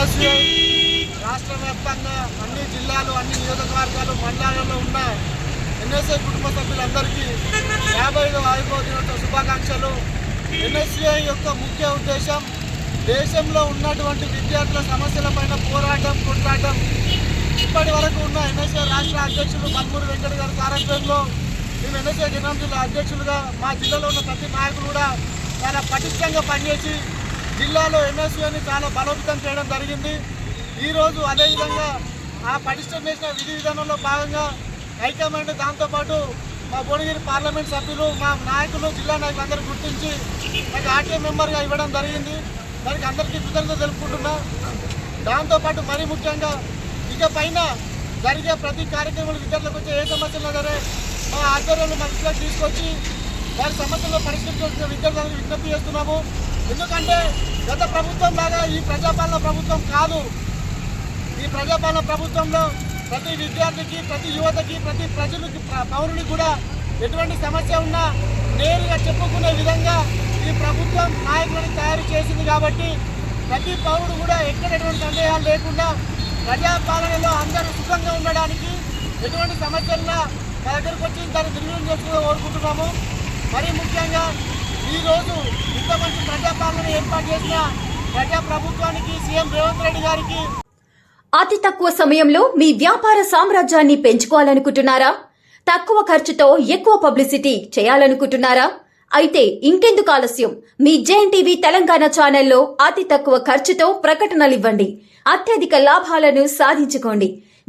NSA రాష్ట్ర వ్యాప్తంగా అన్ని జిల్లాలు అన్ని నియోజకవర్గాలు మండలాలలో ఉన్న ఎన్ఎస్ఐ కుటుంబ సభ్యులందరికీ యాభై ఐదవ ఆయుర్వేద దినోత్సవ శుభాకాంక్షలు. ఎన్ఎస్ఐ యొక్క ముఖ్య ఉద్దేశం దేశంలో ఉన్నటువంటి విద్యార్థుల సమస్యలపైన పోరాటం కొట్లాటం. ఇప్పటి వరకు ఉన్న ఎన్ఎస్ఏ రాష్ట్ర అధ్యక్షులు మల్మూరి వెంకట గారి సారథ్యంలో మేము ఎన్ఎస్ఏ జనం జిల్లా అధ్యక్షులుగా మా జిల్లాలో ఉన్న ప్రతి నాయకులు కూడా చాలా పటిష్టంగా పనిచేసి జిల్లాలో ఎన్ఎస్ఏని చాలా బలోపేతం చేయడం జరిగింది. ఈరోజు అదేవిధంగా ఆ పటిష్టం చేసిన విధి విధానంలో భాగంగా హైకమాండ్ దాంతోపాటు మా భువనగిరి పార్లమెంట్ సభ్యులు మా నాయకులు జిల్లా నాయకులు అందరూ గుర్తించి నాకు ఆర్టీఏ మెంబర్గా ఇవ్వడం జరిగింది. దానికి అందరికీ కృతజ్ఞత తెలుపుకుంటున్నా. దాంతోపాటు మరీ ముఖ్యంగా ఇక పైన జరిగే ప్రతి కార్యక్రమంలో విద్యార్థులకు వచ్చే ఏ సమస్యలు సరే మా ఆధ్వర్యంలో మనసులోకి తీసుకొచ్చి వారి సమస్యలను పరిష్కరించాల్సిన విద్యార్థులకు విజ్ఞప్తి చేస్తున్నాము. ఎందుకంటే గత ప్రభుత్వం లాగా ఈ ప్రజాపాలన ప్రభుత్వం కాదు. ఈ ప్రజాపాలన ప్రభుత్వంలో ప్రతి విద్యార్థికి ప్రతి యువతకి ప్రతి ప్రజలకి పౌరుడికి కూడా ఎటువంటి సమస్య ఉన్నా నేరుగా చెప్పుకునే విధంగా ఈ ప్రభుత్వం నాయకులను తయారు చేసింది కాబట్టి ప్రతి పౌరుడు కూడా ఎక్కడ ఎటువంటి సందేహాలు లేకుండా ప్రజాపాలనలో అందరూ సుఖంగా ఉండడానికి ఎటువంటి సమస్యలున్నా మా దగ్గరకు వచ్చి దాన్ని దుర్వినియోగం చేసుకోవాలని కోరుకుంటున్నాము. మరీ ముఖ్యంగా ఈరోజు ఇంత మంచి ప్రజాపాలన ఏర్పాటు చేసిన ప్రజా ప్రభుత్వానికి సీఎం రేవంత్ రెడ్డి గారికి అతి తక్కువ సమయంలో మీ వ్యాపార సామ్రాజ్యాన్ని పెంచుకోవాలనుకుంటున్నారా? తక్కువ ఖర్చుతో ఎక్కువ పబ్లిసిటీ చేయాలనుకుంటున్నారా? అయితే ఇంకెందుకు ఆలస్యం? మీ జెఎన్ టీవీ తెలంగాణ ఛానల్లో అతి తక్కువ ఖర్చుతో ప్రకటనలివ్వండి. అత్యధిక లాభాలను సాధించుకోండి.